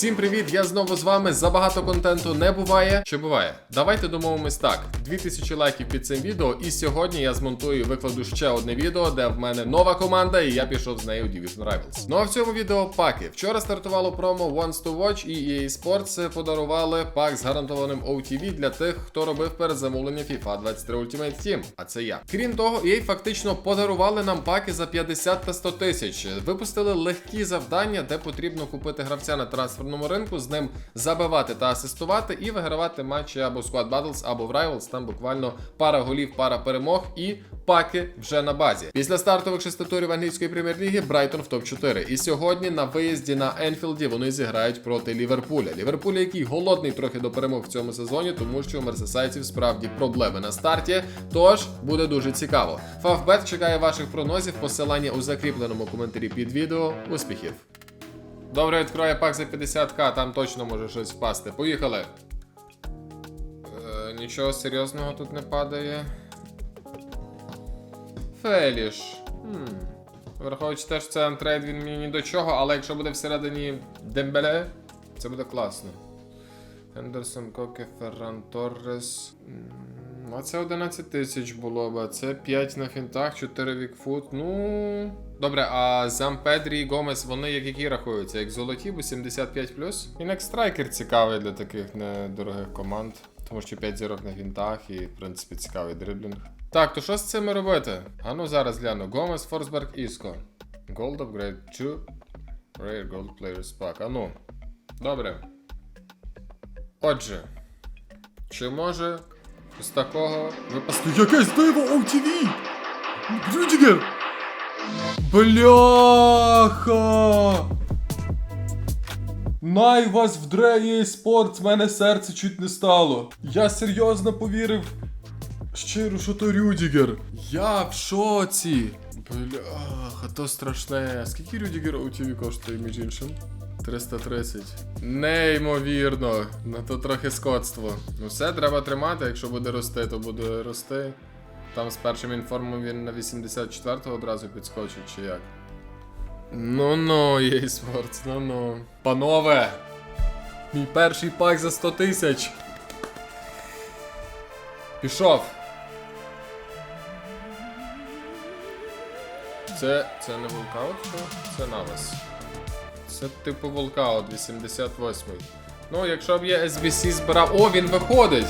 Всім привіт! Я знову з вами. Забагато контенту не буває. Що буває? Давайте домовимось так: 2000 лайків під цим відео, і сьогодні я змонтую і викладу ще одне відео, де в мене нова команда, і я пішов з нею в Division Rivals. Ну а в цьому відео паки. Вчора стартувало промо Once to Watch і EA Sports подарували пак з гарантованим OTV для тих, хто робив передзамовлення FIFA 23 Ultimate Team. А це я. Крім того, EA фактично подарували нам паки за 50 та 100 тисяч. Випустили легкі завдання, де потрібно купити гравця на трансферному ринку, з ним забивати та асистувати і вигравати матчі або Squad Battles, або в Rivals. Там буквально пара голів, пара перемог і паки вже на базі. Після стартових шести турів англійської прем'єр-ліги Брайтон в топ-4. І сьогодні на виїзді на Енфілді вони зіграють проти Ліверпуля. Ліверпуля, який голодний трохи до перемог в цьому сезоні, тому що у мерсесайців справді проблеми на старті. Тож буде дуже цікаво. Фавбет чекає ваших прогнозів. Посилання у закріпленому коментарі під відео. Успіхів! Добре, відкроє пак за 50к, там точно може щось впасти. Поїхали. Е, нічого серйозного тут не падає. Феліш. Хм. Враховуючи те, що це антрейд, він мені ні до чого, але якщо буде всередині Дембеле, це буде класно. Хендерсон, Коке, Ферран Торрес. А це 11 тисяч було б, це 5 на фінтах, 4 вікфут. Ну. Добре, а Зампедрі і Гомес, вони як які рахуються? Як золоті, бо 75 І як страйкер цікавий для таких недорогих команд. Тому що 5 зірок на фінтах і, в принципі, цікавий дриблінг. Так, то що з цими робити? А ну зараз гляну. Гомес, Форсберг, Іско. Gold upgrade 2. Rare Gold Players Pack. А ну. Добре. Отже. Чи може з такого випасти якесь диво OTV? Рюдігер! Бляха! Най вас вдре EA Sports, в мене серце чуть не стало. Я серйозно повірив. Щиро, що то Рюдігер. Я в шоці. Бляха, то страшне. Скільки Рюдігер OTV коштує, між іншим? 330. Неймовірно. Ну то трохи скотство. Ну все, треба тримати, якщо буде рости, то буде рости. Там з першим інформом він на 84-го одразу підскочить, чи як. Ну-ну, Sports, ну-ну. Панове! Мій перший пак за 100 тисяч. Пішов. Це. це не волкаут, що? Це навас. Це типу волкаут 88-й. Ну, якщо б я SBC збирав. О, він виходить!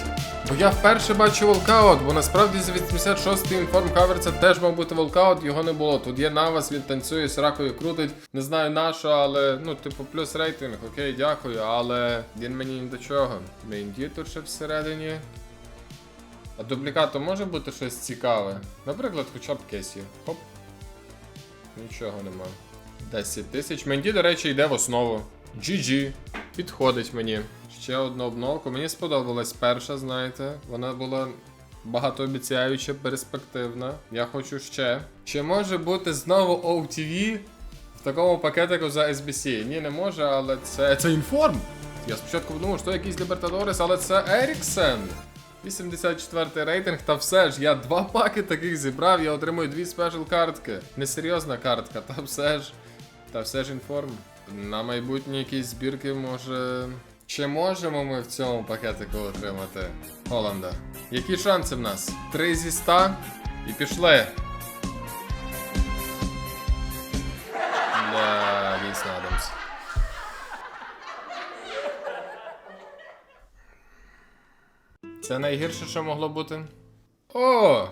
Бо я вперше бачу волкаут, бо насправді з 86-й інформ кавер це теж мав бути волкаут, його не було. Тут є навас, він танцює, з ракою крутить. Не знаю на що, але ну, типу, плюс рейтинг, окей, дякую, але він мені ні до чого. Мейнді тут ще всередині. А дублікату може бути щось цікаве? Наприклад, хоча б Кесі. Хоп. Нічого нема. 10 тисяч. Менді, до речі, йде в основу. GG. Підходить мені. Ще одну обновку. Мені сподобалась перша, знаєте. Вона була багатообіцяюча, перспективна. Я хочу ще. Чи може бути знову OTV в такому пакетику за SBC? Ні, не може, але це. Це інформ! Я спочатку подумав, що якийсь Лібертадорес, але це Еріксен. 84 рейтинг, та все ж, я два паки таких зібрав, я отримую дві спешл картки. Несерйозна картка, та все ж. Та все ж інформ. На майбутні якісь збірки може. Чи можемо ми в цьому пакетику отримати Холланда? Які шанси в нас? 3 зі 100 і пішли. Да, дійсно Адамс. Це найгірше, що могло бути. О!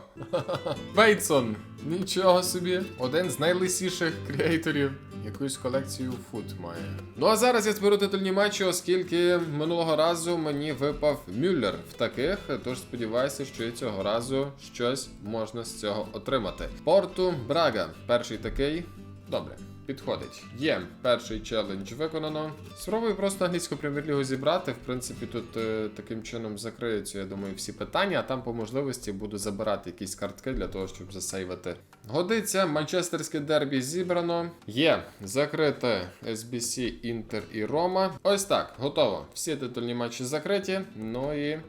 Бейтсон! Нічого собі. Один з найлисіших креаторів. Якусь колекцію фут має. Ну а зараз я зберу титульні матчі, оскільки минулого разу мені випав Мюллер в таких, тож сподіваюся, що і цього разу щось можна з цього отримати. Порту Брага. Перший такий. Добре. Підходить. Є перший челендж виконано. Спробую просто англійську прем'єр-лігу зібрати. В принципі, тут е, таким чином закриються, я думаю, всі питання, а там по можливості буду забирати якісь картки для того, щоб засейвити. Годиться, Манчестерське дербі зібрано. Є закрите SBC, Інтер і Рома. Ось так, готово. Всі титульні матчі закриті. Ну і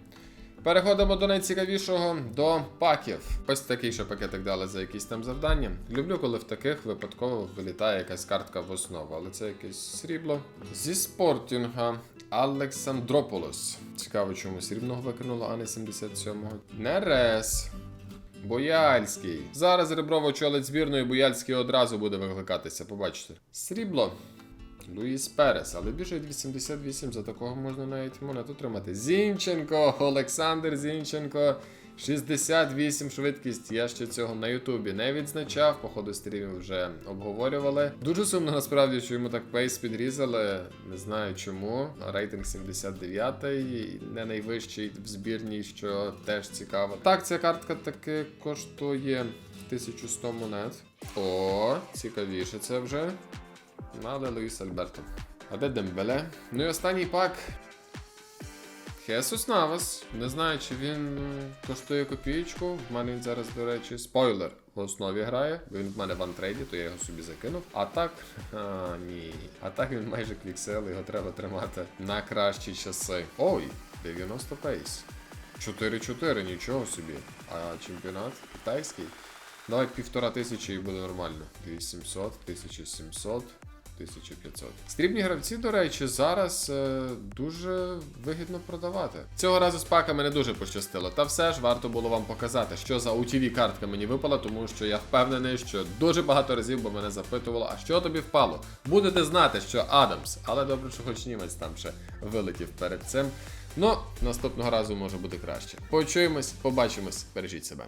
Переходимо до найцікавішого до паків. Ось такий ще пакетик дали за якісь там завдання. Люблю, коли в таких випадково вилітає якась картка в основу, але це якесь срібло. Зі спортінга Александрополос. Цікаво, чому срібного викинуло, а не 77-го. Нерес. Бояльський. Зараз реброво очолить збірної, Бояльський одразу буде викликатися, побачите. Срібло. Луїс Перес, але біжить 88, за такого можна навіть монету тримати. Зінченко, Олександр Зінченко. 68 швидкість. Я ще цього на Ютубі не відзначав. Походу стрімів вже обговорювали. Дуже сумно насправді, що йому так пейс підрізали. Не знаю чому. Рейтинг 79-й, не найвищий в збірній, що теж цікаво. Так, ця картка таки коштує 1100 монет. О, цікавіше це вже. Але Луїс Альберто. А де Дембеле? Ну і останній пак. Хесус Навас. Не знаю, чи він е, коштує копієчку. В мене він зараз, до речі, спойлер в основі грає. Він в мене в антрейді, то я його собі закинув. А так. А, ні. А так він майже квіксел, його треба тримати на кращі часи. Ой, 90 пейс. 4-4, нічого собі. А чемпіонат китайський. Давай півтора тисячі і буде нормально. 2700, 1700. 1500. Стрібні гравці, до речі, зараз е, дуже вигідно продавати. Цього разу з паками не дуже пощастило, та все ж варто було вам показати, що за UTV картка мені випала, тому що я впевнений, що дуже багато разів бо мене запитувало, а що тобі впало? Будете знати, що Адамс, але добре, що хоч німець там ще вилетів перед цим. Ну, наступного разу може бути краще. Почуємось, побачимось, бережіть себе.